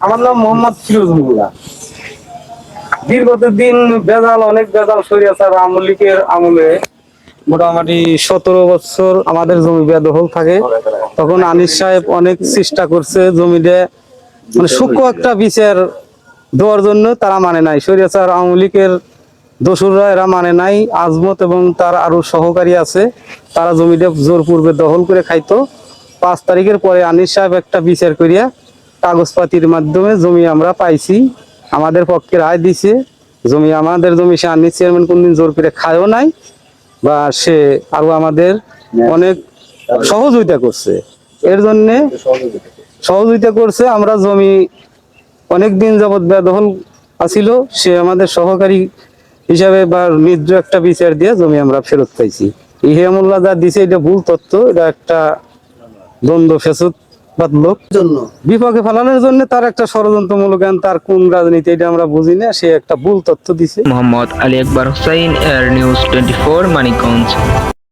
আমার নাম মোহাম্মদ ফিরোজুল্লাহ দীর্ঘদিন বেজাল অনেক বেজাল সরিয়াচার আমলিকের আমলে। মোটামুটি সতেরো বছর আমাদের জমি বেদখল থাকে। তখন আনিস সাহেব অনেক চেষ্টা করছে জমিতে। মানে সূক্ষ্ম একটা বিচার দেওয়ার জন্য তারা মানে নাই। সরিয়াচার আওয়ামী লীগের দোসররা এরা মানে নাই। আজমত এবং তার আরও সহকারী আছে, তারা জমিতে জোর পূর্বে দখল করে খাইতো। পাঁচ তারিখের পরে আনিস সাহেব একটা বিচার করিয়া কাগজপাতির মাধ্যমে জমি আমরা পাইছি। আমাদের পক্ষে রায় দিছে, জমি আমাদের জমি, সে আনিস চেয়ারম্যান কোনদিন জোর করে খায়ও নাই, বা সে আরও আমাদের অনেক সহযোগিতা করছে। এর জন্যে সহযোগিতা করছে, আমরা জমি অনেক দিন যাবৎ বেদখল আছিল, সে আমাদের সহকারী হিসাবে বা নির্জ একটা বিচার দিয়ে জমি আমরা ফেরত পাইছি। ইহিয়ামুল্লাহ যা দিছে, এটা ভুল তথ্য, এটা একটা দ্বন্দ্ব ফেসুদ লোক। জন্য। বিপক্ষে ফেলানোর জন্য তার একটা ষড়যন্ত্রমূলক জ্ঞান তার কোন রাজনীতি এটা আমরা বুঝি না সে একটা ভুল তথ্য দিছে। Mohammad Ali Akbar Hussain air news twenty four Manikganj.